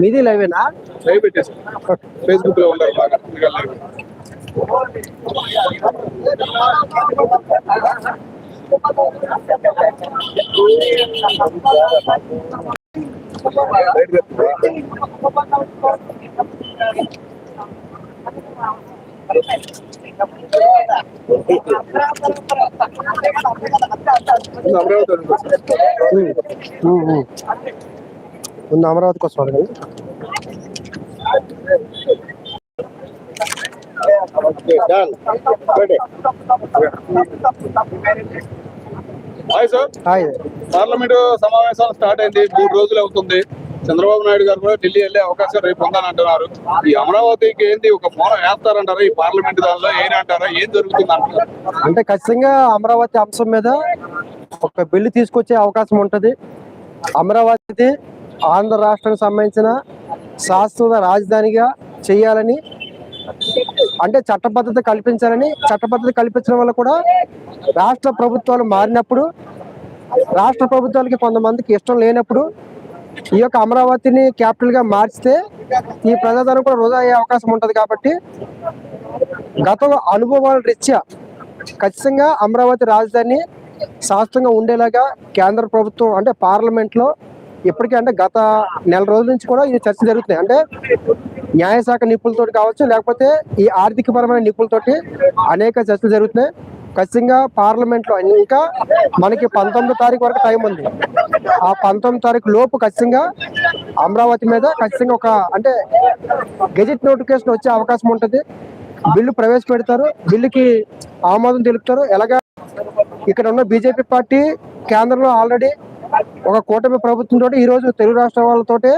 మీది లైవేనా లైవ్ పెట్టేసి. ఫేస్బుక్లో ఉన్నారు బాగా అమరావతి. ముందు అమరావతికి వస్తాను కదా హాయ్ సార్. హాయ్ పార్లమెంట్ సమావేశాలు స్టార్ట్ అయింది. మూడు రోజులు అవుతుంది. చంద్రబాబు నాయుడు గారు కూడా ఢిల్లీ వెళ్ళే అవకాశం రేపు ఉందని అంటున్నారు ఈ అమరావతికి ఏంటి ఒక ఫోరం వేస్తారంటారా? ఈ పార్లమెంట్ దానిలో ఏం అంటారా? ఏం జరుగుతుంది అంటారు అంటే ఖచ్చితంగా అమరావతి అంశం మీద ఒక బిల్లు తీసుకొచ్చే అవకాశం ఉంటది. అమరావతి ఆంధ్ర రాష్ట్రానికి సంబంధించిన శాశ్వత రాజధానిగా చేయాలని అంటే చట్టబద్ధత కల్పించాలని చట్టబద్ధత కల్పించడం వల్ల కూడా రాష్ట్ర ప్రభుత్వాలు మారినప్పుడు రాష్ట్ర ప్రభుత్వాలకి కొంతమందికి ఇష్టం లేనప్పుడు ఈ యొక్క అమరావతిని క్యాపిటల్గా మార్చితే ఈ ప్రజాధనం కూడా వృధా అయ్యే అవకాశం ఉంటుంది కాబట్టి గతంలో అనుభవాల రీత్యా ఖచ్చితంగా అమరావతి రాజధాని శాస్త్రంగా ఉండేలాగా కేంద్ర ప్రభుత్వం అంటే పార్లమెంట్లో ఇప్పటికే అంటే గత నెల రోజుల నుంచి కూడా ఇది చర్చ జరుగుతున్నాయి. అంటే న్యాయశాఖ నిపుణులతో కావచ్చు లేకపోతే ఈ ఆర్థిక పరమైన నిపుణులతోటి అనేక చర్చలు జరుగుతున్నాయి. ఖచ్చితంగా పార్లమెంట్లో ఇంకా మనకి పంతొమ్మిదో తారీఖు వరకు టైం ఉంది. ఆ పంతొమ్మిది తారీఖు లోపు ఖచ్చితంగా అమరావతి మీద ఖచ్చితంగా ఒక అంటే గెజిట్ నోటిఫికేషన్ వచ్చే అవకాశం ఉంటుంది. బిల్లు ప్రవేశపెడతారు. బిల్లుకి ఆమోదం తెలుపుతారు. ఎలాగా ఇక్కడ ఉన్న బీజేపీ పార్టీ కేంద్రంలో ఆల్రెడీ ఒక కూటమి ప్రభుత్వం తోటి ఈ రోజు తెలుగు రాష్ట్ర వాళ్ళతోటి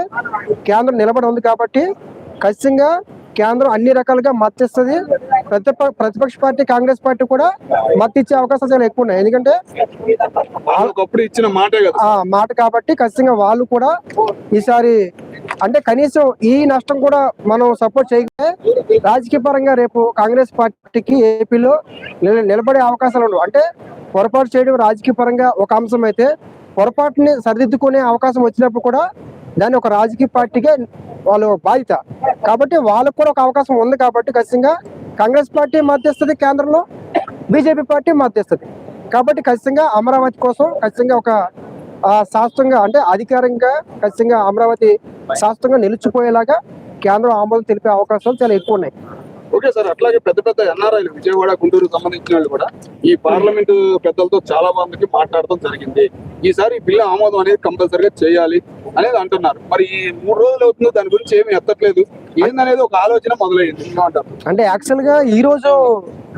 కేంద్రం నిలబడి ఉంది కాబట్టి ఖచ్చితంగా కేంద్రం అన్ని రకాలుగా మద్దతిస్తుంది ప్రతిప ప్రతిపక్ష పార్టీ కాంగ్రెస్ పార్టీ కూడా మద్దతు ఇచ్చే అవకాశాలు చాలా ఎక్కువ ఉన్నాయి. ఎందుకంటే వాళ్ళకప్పుడు ఇచ్చిన మాటే మాట కాబట్టి ఖచ్చితంగా వాళ్ళు కూడా ఈసారి అంటే కనీసం ఈ నష్టం కూడా మనం సపోర్ట్ చేయగలిగితే రాజకీయ పరంగా రేపు కాంగ్రెస్ పార్టీకి ఏపీలో నిల- నిలబడే అవకాశాలు ఉండవు. అంటే పొరపాటు చేయడం రాజకీయ పరంగా ఒక అంశం అయితే పొరపాటుని సరిదిద్దుకునే అవకాశం వచ్చినప్పుడు కూడా దాన్ని ఒక రాజకీయ పార్టీకే వాళ్ళు బాధ్యత. కాబట్టి వాళ్ళకు కూడా ఒక అవకాశం ఉంది కాబట్టి ఖచ్చితంగా కాంగ్రెస్ పార్టీ మద్దతిస్తుంది కేంద్రంలో బీజేపీ పార్టీ మద్దతిస్తుంది. కాబట్టి ఖచ్చితంగా అమరావతి కోసం ఖచ్చితంగా ఒక శాస్త్రంగా అంటే అధికారంగా ఖచ్చితంగా అమరావతి శాస్త్రంగా నిలిచిపోయేలాగా కేంద్రం ఆమోదం తెలిపే అవకాశాలు చాలా ఎక్కువ ఉన్నాయి. ఓకే సార్ అట్లాగే పెద్ద పెద్ద ఎన్ఆర్ఐలు విజయవాడ గుంటూరు సంబంధించిన వాళ్ళు కూడా ఈ పార్లమెంటు పెద్దలతో చాలా మందికి మాట్లాడటం జరిగింది. ఈసారి ఈ బిల్లు ఆమోదం అనేది కంపల్సరీగా చేయాలి అనేది అంటున్నారు. మరి ఈ మూడు రోజులు అవుతుందో దాని గురించి ఏమి ఎత్తట్లేదు. ఏందనేది ఒక ఆలోచన మొదలైంది. ఏమంటారు అంటే యాక్చువల్గా ఈ రోజు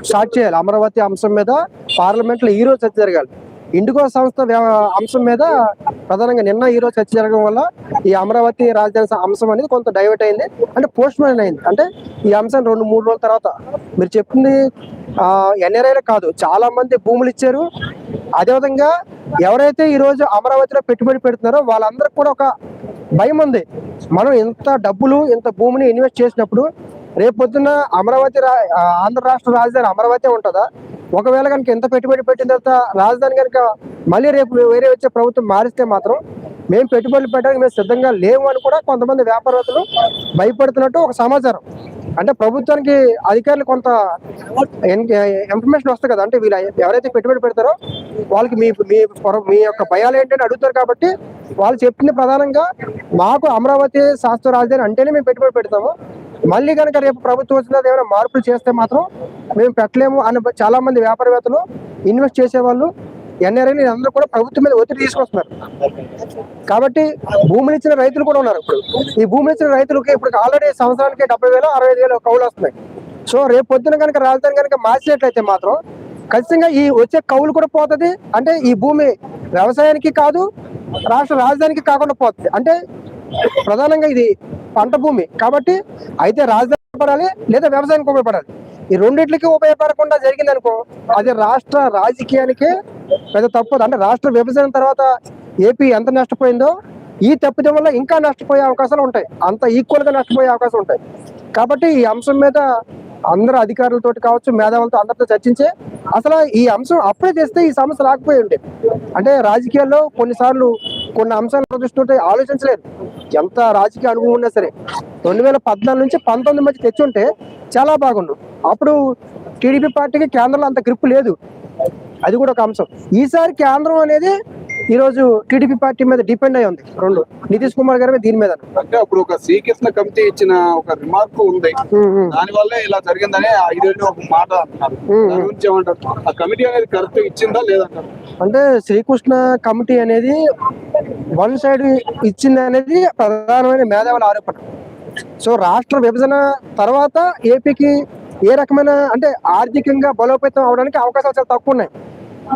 స్టార్ట్ చేయాలి. అమరావతి అంశం మీద పార్లమెంట్లో ఈ రోజు చర్చ జరగాలి. ఇండిగో సంస్థ అంశం మీద ప్రధానంగా నిన్న ఈ రోజు చర్చ జరగడం వల్ల ఈ అమరావతి రాజధాని అంశం అనేది కొంత డైవర్ట్ అయింది. అంటే పోస్ట్ మ్యాన్ అయింది. అంటే ఈ అంశం రెండు మూడు రోజుల తర్వాత మీరు చెప్పింది ఎన్ఆర్ఐలో కాదు చాలా మంది భూములు ఇచ్చారు. అదేవిధంగా ఎవరైతే ఈ రోజు అమరావతిలో పెట్టుబడి పెడుతున్నారో వాళ్ళందరికీ కూడా ఒక భయం ఉంది. మనం ఇంత డబ్బులు ఇంత భూమిని ఇన్వెస్ట్ చేసినప్పుడు రేపు పొద్దున్న అమరావతి రా- ఆంధ్ర రాష్ట్ర రాజధాని అమరావతి ఉంటుందా? ఒకవేళ కనుక ఎంత పెట్టుబడి పెట్టిన తర్వాత రాజధాని కనుక మళ్ళీ రేపు వేరే వచ్చే ప్రభుత్వం మారిస్తే మాత్రం మేము పెట్టుబడులు పెట్టడానికి మేము సిద్ధంగా లేము అని కూడా కొంతమంది వ్యాపారవేత్తలు భయపడుతున్నట్టు ఒక సమాచారం. అంటే ప్రభుత్వానికి అధికారులు కొంత ఇన్ఫర్మేషన్ వస్తుంది కదా. అంటే వీళ్ళు ఎవరైతే పెట్టుబడి పెడతారో వాళ్ళకి మీ మీ పొర- మీ యొక్క భయాలు ఏంటని అడుగుతారు కాబట్టి వాళ్ళు చెప్పింది ప్రధానంగా మాకు అమరావతి శాస్త్ర రాజధాని అంటేనే మేము పెట్టుబడి పెడతాము. మళ్ళీ కనుక రేపు ప్రభుత్వం వచ్చిన ఏమైనా మార్పులు చేస్తే మాత్రం మేము పెట్టలేము అని చాలా మంది వ్యాపారవేత్తలు ఇన్వెస్ట్ చేసేవాళ్ళు ఎన్ఆర్ఐ అందరూ కూడా ప్రభుత్వం మీద ఒత్తిడి తీసుకొస్తున్నారు. కాబట్టి భూములు ఇచ్చిన రైతులు కూడా ఉన్నారు ఇప్పుడు. ఈ భూములు ఇచ్చిన రైతులకి ఇప్పుడు ఆల్రెడీ సంవత్సరానికి డెబ్బై వేలు అరవై ఐదు వేలు కౌలు వస్తున్నాయి. సో రేపు పొద్దున కనుక రాజధాని కనుక మార్చినట్లయితే మాత్రం ఖచ్చితంగా ఈ వచ్చే కౌలు కూడా పోతుంది. అంటే ఈ భూమి వ్యవసాయానికి కాదు రాష్ట్ర రాజధానికి కాకుండా పోతుంది. అంటే ప్రధానంగా ఇది పంట భూమి. కాబట్టి అయితే రాజధాని ఉపయోగపడాలి లేదా వ్యవసాయానికి ఉపయోగపడాలి. ఈ రెండింటికి ఉపయోగపడకుండా జరిగింది అనుకో అది రాష్ట్ర రాజకీయానికి పెద్ద తప్పదు అంటే రాష్ట్ర విభజన తర్వాత ఏపీ ఎంత నష్టపోయిందో ఈ తప్పిదం వల్ల ఇంకా నష్టపోయే అవకాశాలు ఉంటాయి. అంత ఈక్వల్గా నష్టపోయే అవకాశం ఉంటాయి. కాబట్టి ఈ అంశం మీద అందరు అధికారులతో కావచ్చు మేధావులతో అందరితో చర్చించే అసలు ఈ అంశం అప్పుడే తెస్తే ఈ సమస్య రాకపోయి ఉండేది. అంటే రాజకీయాల్లో కొన్నిసార్లు కొన్ని అంశాలు చూస్తుంటే ఆలోచించలేదు. ఎంత రాజకీయ అనుభవం ఉన్నా సరే. రెండు వేల పద్నాలుగు నుంచి పంతొమ్మిది మధ్య తెచ్చుంటే చాలా బాగుండు. అప్పుడు టీడీపీ పార్టీకి కేంద్రంలో అంత గ్రిప్ లేదు. అది కూడా ఒక అంశం. ఈసారి కేంద్రం అనేది ఈరోజు టీడీపీ పార్టీ మీద డిపెండ్ అయి ఉంది. రెండు. నితీష్ కుమార్ గారి దీని మీద. అంటే అప్పుడు ఒక శ్రీకృష్ణ కమిటీ ఇచ్చిన ఒక రిమార్క్ ఉంది. దాని వల్లే ఇలా జరిగిందని ఐదేళ్ళు ఒక మాట అంటున్నారు. గురించి ఏమంటారు? ఆ కమిటీ అనేది కరెక్ట్ ఇచ్చిందా లేదంటారు? అంటే శ్రీకృష్ణ కమిటీ అనేది వన్ సైడ్ ఇచ్చింది అనేది ప్రధానమైన మేధావుల ఆరోపణ. సో రాష్ట్ర విభజన తర్వాత ఏపీకి ఏ రకమైన అంటే ఆర్థికంగా బలోపేతం అవడానికి అవకాశాలు చాలా తక్కువ ఉన్నాయి.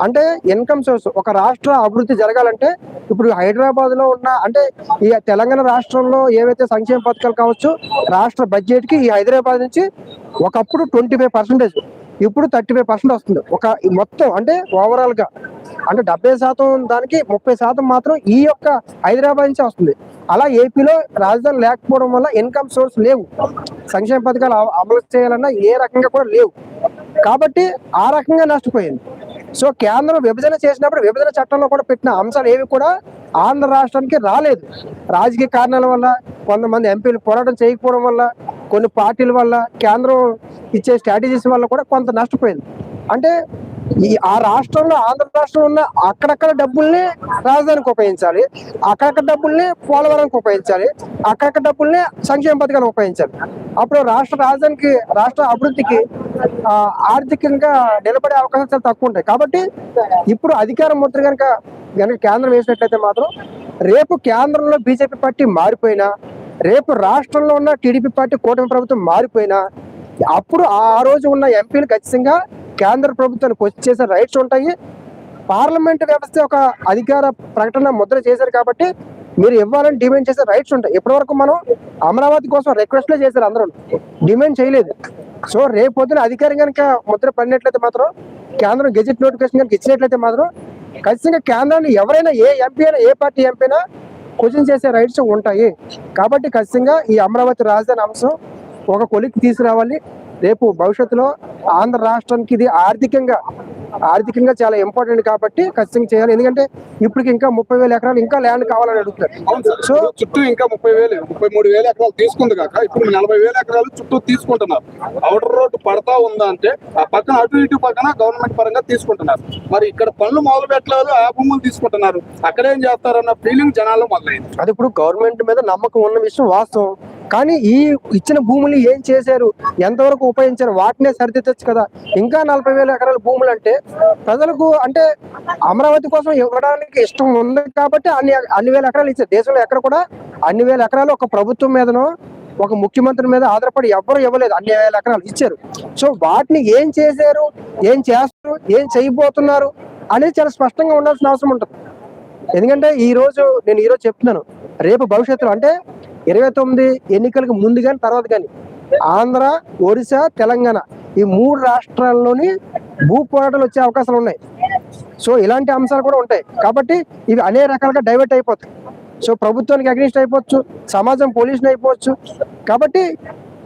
అంటే ఇన్కమ్ సోర్స్ ఒక రాష్ట్ర అభివృద్ధి జరగాలంటే ఇప్పుడు హైదరాబాద్లో ఉన్న అంటే ఈ తెలంగాణ రాష్ట్రంలో ఏవైతే సంక్షేమ పథకాలు కావచ్చు రాష్ట్ర బడ్జెట్కి ఈ హైదరాబాద్ నుంచి ఒకప్పుడు ట్వంటీ ఫైవ్ పర్సెంటేజ్ ఇప్పుడు థర్టీ ఫైవ్ పర్సెంట్ వస్తుంది. ఒక మొత్తం అంటే ఓవరాల్గా అంటే డెబ్బై శాతం దానికి ముప్పై శాతం మాత్రం ఈ యొక్క హైదరాబాద్ నుంచే వస్తుంది. అలా ఏపీలో రాజధాని లేకపోవడం వల్ల ఇన్కమ్ సోర్స్ లేవు. సంక్షేమ పథకాలు అమలు చేయాలన్నా ఏ రకంగా కూడా లేవు. కాబట్టి ఆ రకంగా నష్టపోయింది. సో కేంద్రం విభజన చేసినప్పుడు విభజన చట్టంలో కూడా పెట్టిన అంశాలు ఏవి కూడా ఆంధ్ర రాష్ట్రానికి రాలేదు. రాజకీయ కారణాల వల్ల కొంతమంది ఎంపీలు పోరాటం చేయకపోవడం వల్ల కొన్ని పార్టీల వల్ల కేంద్రం ఇచ్చే స్ట్రాటజీస్ వల్ల కూడా కొంత నష్టపోయింది. అంటే ఈ ఆ రాష్ట్రంలో ఆంధ్ర రాష్ట్రంలో ఉన్న అక్కడక్కడ డబ్బుల్ని రాజధానికి ఉపయోగించాలి. అక్కడక్కడ డబ్బుల్ని పోలవరానికి ఉపయోగించాలి. అక్కడక్కడ డబ్బుల్ని సంక్షేమ పథకానికి ఉపయోగించాలి. అప్పుడు రాష్ట్ర రాజధానికి రాష్ట్ర అభివృద్ధికి ఆర్థికంగా నిలబడే అవకాశాలు చాలా తక్కువ ఉంటాయి. కాబట్టి ఇప్పుడు అధికార ముద్ర కనుక కనుక కేంద్రం వేసినట్లయితే మాత్రం రేపు కేంద్రంలో బీజేపీ పార్టీ మారిపోయినా రేపు రాష్ట్రంలో ఉన్న టీడీపీ పార్టీ కూటమి ప్రభుత్వం మారిపోయినా అప్పుడు ఆ రోజు ఉన్న ఎంపీలు ఖచ్చితంగా కేంద్ర ప్రభుత్వానికి వచ్చేసే చేసే రైట్స్ ఉంటాయి. పార్లమెంట్ వ్యవస్థ ఒక అధికార ప్రకటన ముద్ర చేశారు కాబట్టి మీరు ఇవ్వాలని డిమాండ్ చేసే రైట్స్ ఉంటాయి. ఇప్పటి వరకు మనం అమరావతి కోసం రిక్వెస్ట్లే చేశారు అందరూ. డిమాండ్ చేయలేదు. సో రేపు పొద్దున అధికారం కనుక ముద్ర పడినట్లయితే మాత్రం కేంద్రం గెజెట్ నోటిఫికేషన్ కనుక ఇచ్చినట్లయితే మాత్రం ఖచ్చితంగా కేంద్రాన్ని ఎవరైనా ఏ ఎంపీ అయినా ఏ పార్టీ ఎంపీ అయినా క్వశ్చన్ చేసే రైట్స్ ఉంటాయి. కాబట్టి ఖచ్చితంగా ఈ అమరావతి రాజధాని అంశం ఒక కొలికి తీసుకురావాలి. రేపు భవిష్యత్తులో ఆంధ్ర రాష్ట్రానికి ఇది ఆర్థికంగా ఆర్థికంగా చాలా ఇంపార్టెంట్ కాబట్టి ఖచ్చితంగా చేయాలి. ఎందుకంటే ఇప్పటికి ఇంకా ముప్పై వేల ఎకరాలు ఇంకా ల్యాండ్ కావాలని అడుగుతారు సో చుట్టూ ఇంకా ముప్పై వేలు ముప్పై మూడు వేల ఎకరాలు తీసుకుంది కాక ఇప్పుడు నలభై వేల ఎకరాలు చుట్టూ తీసుకుంటున్నారు. అవుటర్ రోడ్డు పడతా ఉందా అంటే ఆ పక్కన అటు ఇటు పక్కన గవర్నమెంట్ పరంగా తీసుకుంటున్నారు. మరి ఇక్కడ పనులు మొదలు పెట్టలేదు ఆ భూములు తీసుకుంటున్నారు. అక్కడేం చేస్తారన్న ఫీలింగ్ జనాల్లో మొదలైంది. అది ఇప్పుడు గవర్నమెంట్ మీద నమ్మకం ఉన్న విషయం వాస్తవం. కానీ ఈ ఇచ్చిన భూములు ఏం చేశారు? ఎంతవరకు ఉపయోగించారు? వాటినే సరిదిద్దచ్చు కదా. ఇంకా నలభై వేల ఎకరాల భూములు అంటే ప్రజలకు అంటే అమరావతి కోసం ఇవ్వడానికి ఇష్టం ఉంది కాబట్టి అన్ని అన్ని వేల ఎకరాలు ఇచ్చారు. దేశంలో ఎక్కడ కూడా అన్ని వేల ఎకరాలు ఒక ప్రభుత్వం మీదనో ఒక ముఖ్యమంత్రి మీద ఆధారపడి ఎవ్వరు ఇవ్వలేదు. అన్ని వేల ఎకరాలు ఇచ్చారు. సో వాటిని ఏం చేశారు? ఏం చేస్తారు? ఏం చేయబోతున్నారు? అనేది చాలా స్పష్టంగా ఉండాల్సిన అవసరం ఉంటుంది. ఎందుకంటే ఈ రోజు నేను ఈరోజు చెప్తున్నాను. రేపు భవిష్యత్తులో అంటే ఇరవై తొమ్మిది ఎన్నికలకు ముందు కానీ తర్వాత కానీ ఆంధ్ర ఒరిస్సా తెలంగాణ ఈ మూడు రాష్ట్రాల్లోని భూ పోరాటాలు వచ్చే అవకాశాలు ఉన్నాయి. సో ఇలాంటి అంశాలు కూడా ఉంటాయి. కాబట్టి ఇవి అనేక రకాలుగా డైవర్ట్ అయిపోతాయి. సో ప్రభుత్వానికి అగ్నిస్ట్ అయిపోవచ్చు సమాజం పోలీసుని అయిపోవచ్చు. కాబట్టి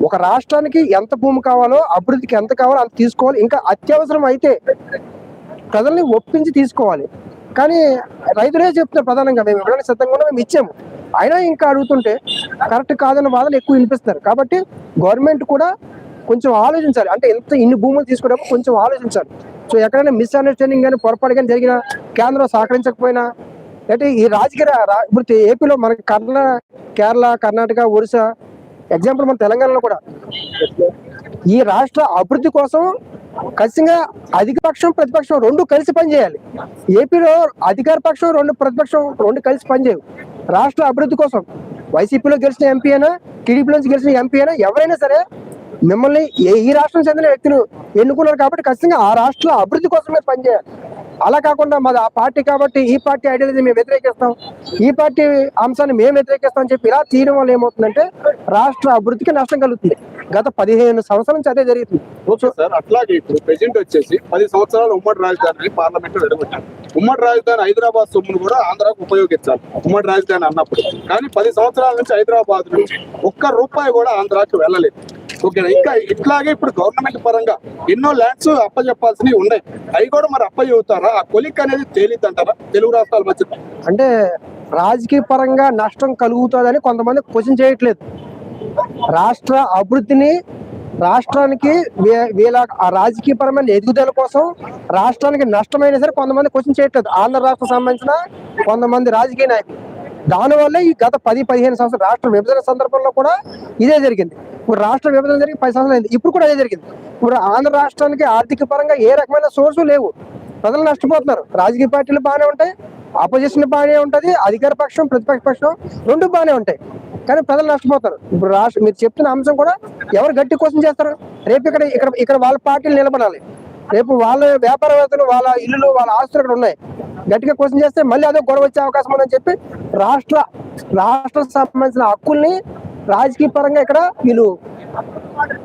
ఒక రాష్ట్రానికి ఎంత భూమి కావాలో అభివృద్ధికి ఎంత కావాలో అంత తీసుకోవాలి. ఇంకా అత్యవసరం అయితే ప్రజల్ని ఒప్పించి తీసుకోవాలి. కానీ రైతులే చెప్తున్నారు ప్రధానంగా మేము ఇవ్వడానికి సిద్ధంగా మేము ఇచ్చాము. అయినా ఇంకా అడుగుతుంటే కరెక్ట్ కాదన్న వాదన ఎక్కువ వినిపిస్తారు. కాబట్టి గవర్నమెంట్ కూడా కొంచెం ఆలోచించాలి. అంటే ఎంత ఇన్ని భూములు తీసుకునేప్పుడు కొంచెం ఆలోచించాలి. సో ఎక్కడైనా మిస్అండర్స్టాండింగ్ కానీ పొరపాటు కానీ జరిగిన కేంద్రం సహకరించకపోయినా అంటే ఈ రాజకీయ ఇప్పుడు ఏపీలో మనకి కర్ణ కేరళ కర్ణాటక ఒరిస్సా ఎగ్జాంపుల్ మన తెలంగాణలో కూడా ఈ రాష్ట్ర అభివృద్ధి కోసం ఖచ్చితంగా అధికపక్షం ప్రతిపక్షం రెండు కలిసి పనిచేయాలి. ఏపీలో అధికార పక్షం రెండు ప్రతిపక్షం రెండు కలిసి పనిచేయవు. రాష్ట్ర అభివృద్ధి కోసం వైసీపీలో గెలిచిన ఎంపీ అయినా టీడీపీ నుంచి గెలిచిన ఎంపీ అయినా ఎవరైనా సరే మిమ్మల్ని ఏ ఈ రాష్ట్రం చెందిన వ్యక్తులు ఎన్నుకున్నారు కాబట్టి ఖచ్చితంగా ఆ రాష్ట్ర అభివృద్ధి కోసమే పనిచేయాలి అలా కాకుండా మాది ఆ పార్టీ కాబట్టి ఈ పార్టీ ఐడియాలజీ మేము వ్యతిరేకిస్తాం. ఈ పార్టీ అంశాన్ని మేము వ్యతిరేకిస్తాం అని చెప్పి ఇలా తీయడం వల్ల ఏమవుతుందంటే రాష్ట్ర అభివృద్ధికి నష్టం కలుగుతుంది. గత పదిహేను సంవత్సరాల నుంచి అదే జరుగుతుంది. అట్లాగే ఇప్పుడు ప్రెసిడెంట్ వచ్చేసి పది సంవత్సరాలు ఉమ్మడి రాజధానిని పార్లమెంట్ విడగొట్టారు. ఉమ్మడి రాజధాని హైదరాబాద్ సొమ్మును కూడా ఆంధ్రాకు ఉపయోగించాలి. ఉమ్మడి రాజధాని అన్నప్పుడు. కానీ పది సంవత్సరాల నుంచి హైదరాబాద్ నుంచి ఒక్క రూపాయి కూడా ఆంధ్రాకి వెళ్ళలేదు. ఓకేనా? ఇంకా ఇట్లాగే ఇప్పుడు గవర్నమెంట్ పరంగా ఎన్నో ల్యాండ్స్ అప్పచెప్పాల్సినవి ఉన్నాయి. అవి కూడా మరి అప్పచెబుతారా ఆ కొలిక్ అనేది తేలిద్దంటారా? తెలుగు రాష్ట్రాల మధ్య అంటే రాజకీయ పరంగా నష్టం కలుగుతుందని కొంతమంది క్వశ్చన్ చేయట్లేదు. రాష్ట్ర అభివృద్ధిని రాష్ట్రానికి వీళ్ళ ఆ రాజకీయపరమైన ఎదుగుదల కోసం రాష్ట్రానికి నష్టమైనా సరే కొంతమంది క్వశ్చన్ చేయట్లేదు. ఆంధ్ర రాష్ట్రం సంబంధించిన కొంతమంది రాజకీయ నాయకులు. దానివల్ల ఈ గత పది పదిహేను సంవత్సరాలు రాష్ట్ర విభజన సందర్భంలో కూడా ఇదే జరిగింది. ఇప్పుడు రాష్ట్ర విభజన జరిగి పది సంవత్సరాలు అయింది. ఇప్పుడు కూడా అదే జరిగింది. ఇప్పుడు ఆంధ్ర రాష్ట్రానికి ఆర్థిక పరంగా ఏ రకమైన సోర్సు లేవు. ప్రజలు నష్టపోతున్నారు. రాజకీయ పార్టీలు బాగానే ఉంటాయి. ఆపోజిషన్ బాగానే ఉంటుంది. అధికార పక్షం ప్రతిపక్ష పక్షం రెండు బాగానే ఉంటాయి. కానీ ప్రజలు నష్టపోతారు. ఇప్పుడు రాష్ట్ర మీరు చెప్తున్న అంశం కూడా ఎవరు గట్టి కోసం చేస్తారు? రేపు ఇక్కడ ఇక్కడ ఇక్కడ వాళ్ళ పార్టీలు నిలబడాలి. రేపు వాళ్ళ వ్యాపారవేత్తలు వాళ్ళ ఇల్లులు వాళ్ళ ఆస్తులు ఇక్కడ ఉన్నాయి. గట్టిగా క్వశ్చన్ చేస్తే మళ్ళీ అదే గొడవ వచ్చే అవకాశం ఉందని చెప్పి రాష్ట్ర రాష్ట్ర సంబంధించిన హక్కుల్ని రాజకీయ పరంగా ఇక్కడ వీళ్ళు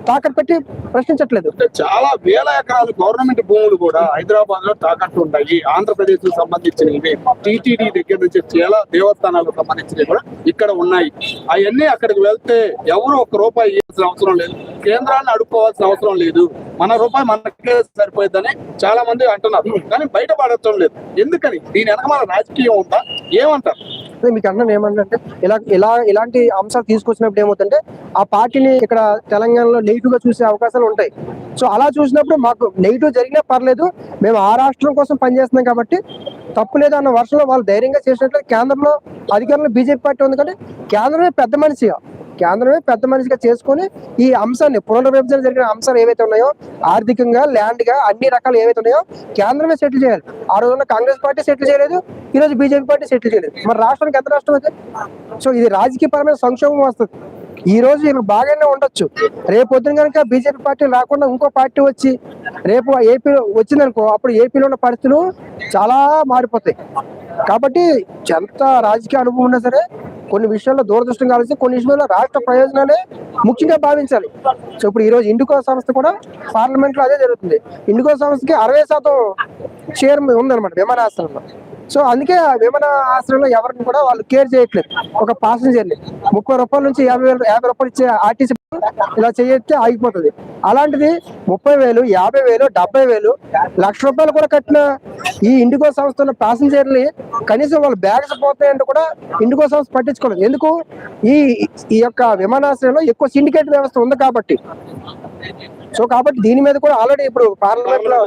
తాకట్టు పెట్టి ప్రశ్నించట్లేదు. అంటే చాలా వేల ఎకరాలు గవర్నమెంట్ భూములు కూడా హైదరాబాద్లో తాకట్టు ఉంటాయి. ఆంధ్రప్రదేశ్కు సంబంధించినవి టీటీడీ దగ్గర నుంచి చాలా దేవస్థానాలకు సంబంధించినవి కూడా ఇక్కడ ఉన్నాయి. అవన్నీ అక్కడికి వెళ్తే ఎవరు ఒక రూపాయి ఇవ్వాల్సిన అవసరం లేదు. కేంద్రాన్ని అడుక్కోవాల్సిన అవసరం లేదు. మన రూపాయి మనకే సరిపోయిందని చాలా మంది అంటున్నారు. కానీ బయట పడటం లేదు. ఎందుకని? దీని వెనక మన రాజకీయం ఉందా? ఏమంటారు? అదే మీకు అన్నం ఏమంటే ఇలా ఇలా ఇలాంటి అంశాలు తీసుకొచ్చినప్పుడు ఏమవుతుందంటే ఆ పార్టీని ఇక్కడ తెలంగాణలో నెగిటివ్గా చూసే అవకాశాలు ఉంటాయి. సో అలా చూసినప్పుడు మాకు నెగిటివ్ జరిగినా పర్లేదు మేము ఆ రాష్ట్రం కోసం పనిచేస్తున్నాం కాబట్టి తప్పు లేదు అన్న వర్షంలో వాళ్ళు ధైర్యంగా చేసినట్లు కేంద్రంలో అధికారంలో బీజేపీ పార్టీ ఉంది కానీ కేంద్రమే పెద్ద మనిషిగా. కేంద్రమే పెద్ద మనిషిగా చేసుకొని ఈ అంశాన్ని పునర్విభజన జరిగిన అంశాలు ఏవైతే ఉన్నాయో ఆర్థికంగా ల్యాండ్గా అన్ని రకాలు ఏవైతే ఉన్నాయో కేంద్రమే సెటిల్ చేయాలి ఆ రోజున కాంగ్రెస్ పార్టీ సెటిల్ చేయలేదు ఈ రోజు బీజేపీ పార్టీ సెటిల్ చేయలేదు. మరి రాష్ట్రానికి ఎంత రాష్ట్రం అయితే సో ఇది రాజకీయ పరమైన సంక్షోభం వస్తుంది. ఈ రోజు వీళ్ళు బాగానే ఉండొచ్చు. రేపు పొద్దున కనుక బీజేపీ పార్టీ రాకుండా ఇంకో పార్టీ వచ్చి రేపు ఏపీ వచ్చిందనుకో అప్పుడు ఏపీలో ఉన్న పరిస్థితులు చాలా మారిపోతాయి. కాబట్టి ఎంత రాజకీయ అనుభవం ఉన్నా సరే కొన్ని విషయాల్లో దూరదృష్టం కావాల్సి కొన్ని విషయాల్లో రాష్ట్ర ప్రయోజనాలే ముఖ్యంగా భావించాలి. సో ఇప్పుడు ఈ రోజు ఇండికో సంస్థ కూడా పార్లమెంట్లో అదే జరుగుతుంది. ఇండికో సంస్థకి అరవై శాతం షేర్ ఉందన్నమాట విమానాశ్రయంలో. సో అందుకే ఆ విమానాశ్రయంలో ఎవరిని కూడా వాళ్ళు కేర్ చేయట్లేదు. ఒక ప్యాసింజర్ని. ముప్పై రూపాయల నుంచి యాభై వేలు యాభై రూపాయలు ఇచ్చే ఆర్టీసీ ఇలా చేయొస్తే ఆగిపోతుంది. అలాంటిది ముప్పై వేలు యాభై వేలు డెబ్బై వేలు లక్ష రూపాయలు కూడా కట్టిన ఈ ఇండిగో సంస్థలో ప్యాసింజర్ని కనీసం వాళ్ళ బ్యాగ్స్ పోతాయంటే కూడా ఇండిగో సంస్థ పట్టించుకోలేదు. ఎందుకు? ఈ ఈ యొక్క విమానాశ్రయంలో ఎక్కువ సిండికేట్ వ్యవస్థ ఉంది కాబట్టి. సో కాబట్టి దీని మీద కూడా ఆల్రెడీ ఇప్పుడు పార్లమెంట్లో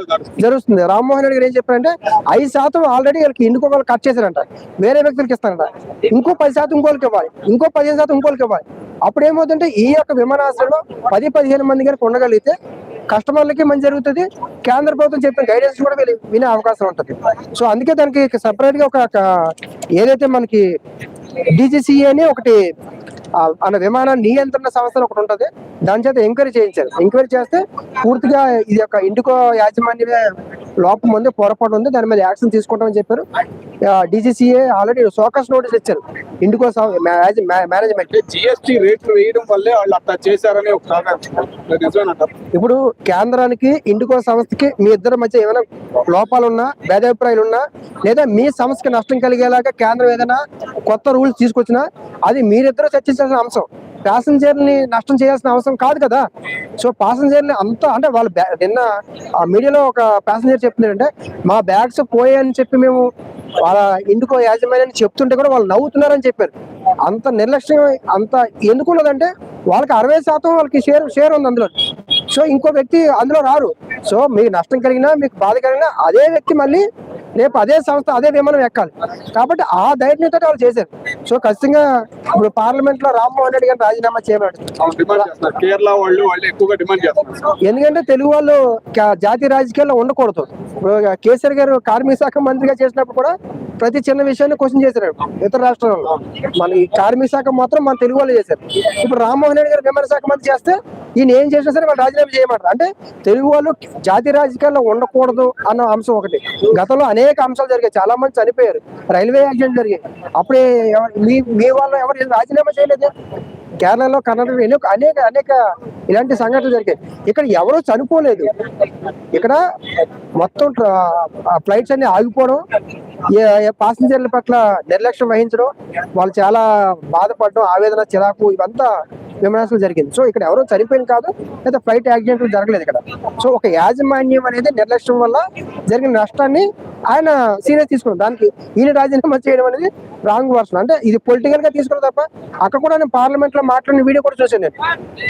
జరుగుతుంది. రామ్మోహన్ రెడ్డి గారు ఏం చెప్పారంటే ఐదు శాతం ఆల్రెడీ వీళ్ళకి ఇంకో వాళ్ళు కట్ చేశారంట. వేరే వ్యక్తులకి ఇస్తారంట. ఇంకో పది శాతం ఇంకోళ్ళకి ఇవ్వాలి. ఇంకో పదిహేను శాతం ఇంకోళ్ళకి ఇవ్వాలి. అప్పుడు ఏమవుతుందంటే ఈ యొక్క విమానాశ్రయంలో పది పదిహేను మంది కనుక ఉండగలిగితే కస్టమర్లకి మంచి జరుగుతుంది. కేంద్ర ప్రభుత్వం చెప్పిన గైడెన్స్ కూడా వీళ్ళు వినే అవకాశం ఉంటుంది. సో అందుకే దానికి సెపరేట్గా ఒక ఏదైతే మనకి డీజీసీఏ అని ఒకటి మన విమాన నియంత్రణ సంస్థ ఒకటి ఉంటది. దాని చేత ఎంక్వైరీ చేయించారు. ఎంక్వైరీ చేస్తే పూర్తిగా ఇది ఒక ఇండికో యాజమాన్యమే లోపం ఉంది పొరపాటు ఉంది. దాని మీద యాక్షన్ తీసుకుంటామని చెప్పారు. డీజీసీఏ ఆల్రెడీ సోకస్ నోటీస్ ఇచ్చారు. ఇండికో మేనేజ్మెంట్. జిఎస్టీ రేట్లు వేయడం వల్లే వాళ్ళు అట్లా చేశారని ఒక ఇప్పుడు కేంద్రానికి ఇండికో సంస్థకి మీ ఇద్దరి మధ్య ఏమైనా లోపాలున్నా భేదాభిప్రాయాలు ఉన్నా లేదా మీ సంస్థకి నష్టం కలిగేలాగా కేంద్రం ఏదైనా కొత్త రూల్స్ తీసుకొచ్చినా అది మీరిద్దరూ చర్చించాల్సిన అంశం. ప్యాసింజర్ని నష్టం చేయాల్సిన అవసరం కాదు కదా. సో ప్యాసింజర్ని అంత అంటే వాళ్ళు నిన్న ఆ మీడియాలో ఒక ప్యాసింజర్ చెప్తున్నారంటే మా బ్యాగ్స్ పోయాయని చెప్పి మేము వాళ్ళ ఇండికో యాజమాన్యాన్ని చెప్తుంటే కూడా వాళ్ళు నవ్వుతున్నారని చెప్పారు. అంత నిర్లక్ష్యం అంత ఎందుకు ఉన్నదంటే వాళ్ళకి అరవై శాతం వాళ్ళకి షేర్ షేర్ ఉంది అందులో. సో ఇంకో వ్యక్తి అందులో రారు. సో మీకు నష్టం కలిగినా మీకు బాధ కలిగినా అదే వ్యక్తి మళ్ళీ రేపు అదే సంస్థ అదే విమానం ఎక్కాలి. కాబట్టి ఆ ధైర్యంతో వాళ్ళు చేశారు. సో ఖచ్చితంగా ఇప్పుడు పార్లమెంట్లో రామ్మోహన్ రెడ్డి గారిని రాజీనామా చేయబడి డిమాండ్ చేస్తున్నారు. కేరళ వాళ్ళు వాళ్ళు ఎక్కువగా డిమాండ్ చేస్తున్నారు. ఎందుకంటే తెలుగు వాళ్ళు జాతీయ రాజకీయాల్లో ఉండకూడదు. ఇప్పుడు కేసీఆర్ గారు కార్మిక శాఖ మంత్రిగా చేసినప్పుడు కూడా ప్రతి చిన్న విషయాన్ని క్వశ్చన్ చేశారు ఇతర రాష్ట్రాల్లో. మన ఈ కార్మిక శాఖ మాత్రం మన తెలుగు వాళ్ళు చేశారు. ఇప్పుడు రామ్మోహన్ రెడ్డి గారు విమాన శాఖ మంత్రి చేస్తే ఈయన ఏం చేసినా సరే వాళ్ళు రాజీనామా చేయమంటారు. అంటే తెలుగు వాళ్ళు జాతీయ రాజకీయాల్లో ఉండకూడదు అన్న అంశం ఒకటి. గతంలో అనేక అంశాలు జరిగాయి. చాలా మంది చనిపోయారు. రైల్వే యాక్సిడెంట్ జరిగాయి. అప్పుడే మీ మీ వాళ్ళు ఎవరు రాజీనామా చేయలేదు? కేరళలో కర్ణాటకలో అనేక అనేక అనేక ఇలాంటి సంఘటనలు జరిగాయి. ఇక్కడ ఎవరూ చనిపోలేదు. ఇక్కడ మొత్తం ఫ్లైట్స్ అన్ని ఆగిపోవడం పాసింజర్ల పట్ల నిర్లక్ష్యం వహించడం వాళ్ళు చాలా బాధపడడం ఆవేదన చిరాకు ఇవంతా విమర్శలు జరిగింది. సో ఇక్కడ ఎవరో చనిపోయింది కాదు లేదా ఫ్లైట్ యాక్సిడెంట్లు జరగలేదు ఇక్కడ. సో ఒక యాజమాన్యం అనేది నిర్లక్ష్యం వల్ల జరిగిన నష్టాన్ని ఆయన సీరియస్ తీసుకున్నాడు. దానికి ఈయన రాజీనామా చేయడం అనేది రాంగ్ వర్షన్ అంటే ఇది పొలిటికల్గా తీసుకున్న తప్ప అక్కడ కూడా నేను పార్లమెంట్లో మాట్లాడిన వీడియో కూడా చూసాను నేను.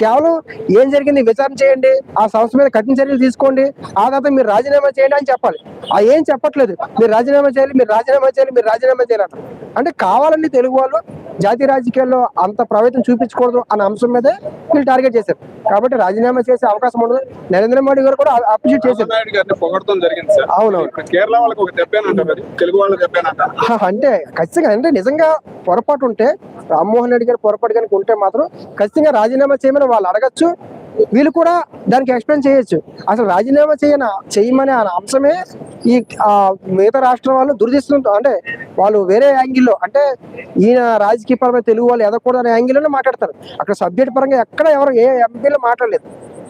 కేవలం ఏం జరిగింది విచారణ చేయండి ఆ సంస్థ మీద కఠిన చర్యలు తీసుకోండి ఆ తర్వాత మీరు రాజీనామా చేయండి అని చెప్పాలి. ఆ ఏం చెప్పట్లేదు. మీరు రాజీనామా చేయాలి మీరు రాజీనామా చేయాలి మీరు రాజీనామా చేయాలి. అంటే కావాలని తెలుగు వాళ్ళు జాతీయ రాజకీయాల్లో అంత ప్రభావితం చూపించకూడదు అన్న అంశం మీదే వీళ్ళు టార్గెట్ చేశారు. కాబట్టి రాజీనామా చేసే అవకాశం ఉండదు. నరేంద్ర మోడీ గారు కూడా అప్రిషియేట్ చేశారు. అవునవును. కేరళ వాళ్ళకి ఒక తెలుగు అంటే ఖచ్చితంగా అంటే నిజంగా పొరపాటు ఉంటే రామ్మోహన్ రెడ్డి గారి పొరపాటు కనుక ఉంటే మాత్రం ఖచ్చితంగా రాజీనామా చేయమని వాళ్ళు అడగచ్చు. వీళ్ళు కూడా దానికి ఎక్స్ప్లెయిన్ చేయొచ్చు. అసలు రాజీనామా చేయన చేయమనే ఆ అంశమే ఈ మిగతా రాష్ట్రం వాళ్ళు దురదిస్తుంటారు అంటే వాళ్ళు వేరే యాంగిల్లో అంటే ఈయన రాజకీయ పరమైన తెలుగు వాళ్ళు ఎదగకూడదు అనే యాంగిల్లోనే మాట్లాడతారు. అక్కడ సబ్జెక్ట్ పరంగా ఎక్కడ ఎవరు ఏ ఎంపీలో మాట్లాడలేదు.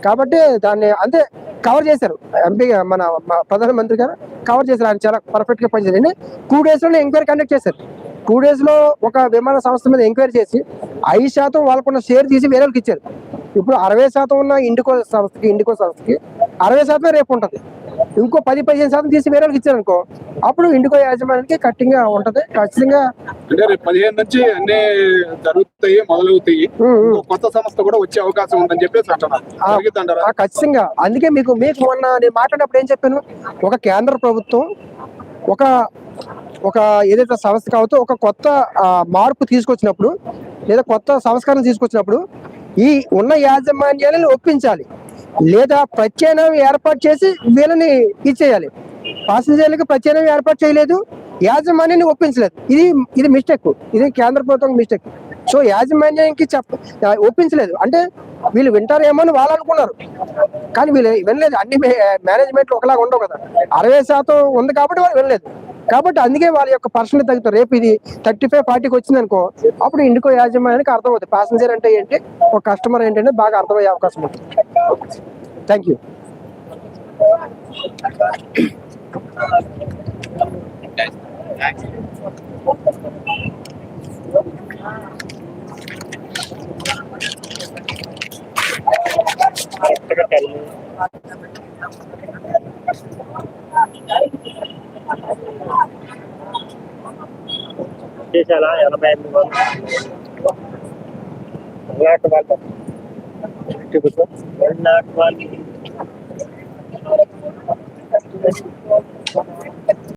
కాబట్టి దాన్ని అంతే కవర్ చేశారు. ఎంపీ మన ప్రధానమంత్రి గారు కవర్ చేశారు. ఆయన చాలా పర్ఫెక్ట్గా పనిచేశారు. టూ డేస్ ఎంక్వైరీ కండక్ట్ చేశారు. టూ డేస్లో ఒక విమాన సంస్థ మీద ఎంక్వైరీ చేసి ఐదు శాతం వాళ్ళకున్న షేర్ తీసి వేరే వాళ్ళకి ఇచ్చారు. ఇప్పుడు అరవై శాతం ఉన్న ఇండికో సంస్థకి ఇండికో సంస్థకి అరవై శాతమే రేపు ఉంటుంది. ఇంకో పది పదిహేను శాతం తీసి వేరే వాళ్ళకి ఇచ్చారు అనుకో అప్పుడు ఇండికో యాజమాన్యానికి కట్టింగ్ ఉంటది. ఖచ్చితంగా అంటే పదిహేను నుంచి అన్ని జరుగుతాయి మొదలవుతాయి. కొత్త సంస్థ కూడా వచ్చే అవకాశం ఉందని చెప్పేసి అంటున్నారు ఖచ్చితంగా. అందుకే మీకు మీకు మొన్న నేను మాట్లాడినప్పుడు ఏం చెప్పాను? ఒక కేంద్ర ప్రభుత్వం ఒక ఒక ఏదైతే సంస్థ కావతో ఒక కొత్త మార్పు తీసుకొచ్చినప్పుడు లేదా కొత్త సంస్కరణ తీసుకొచ్చినప్పుడు ఈ ఉన్న యాజమాన్యాలను ఒప్పించాలి. లేదా ప్రత్యామ్నాయం ఏర్పాటు చేసి వీళ్ళని ఇచ్చేయాలి. పాసింజర్లకు ప్రత్యామ్నాయం ఏర్పాటు చేయలేదు. యాజమాన్యాన్ని ఒప్పించలేదు. ఇది ఇది మిస్టేక్ ఇది కేంద్ర ప్రభుత్వం మిస్టేక్ సో యాజమాన్యానికి చెప్ప ఒప్పించలేదు. అంటే వీళ్ళు వింటారేమో అని వాళ్ళు అనుకున్నారు. కానీ వీళ్ళు వినలేదు. అన్ని మేనేజ్మెంట్లు ఒకలాగా ఉండవు కదా. అరవై శాతం ఉంది కాబట్టి వాళ్ళు వినలేదు. కాబట్టి అందుకే వాళ్ళ యొక్క పర్సనల్ తగ్గుతారు. రేపు ఇది థర్టీ ఫైవ్ ఫార్టీకి వచ్చింది అనుకో అప్పుడు ఇండికో యాజమాన్యానికి అర్థమవుతుంది. ప్యాసింజర్ అంటే ఏంటి? ఒక కస్టమర్ ఏంటంటే బాగా అర్థమయ్యే అవకాశం ఉంటుంది. థ్యాంక్ యూ చేశారా ఎనభై ఎనిమిది వందలు. నాటు వాళ్ళు. నాటు వాళ్ళు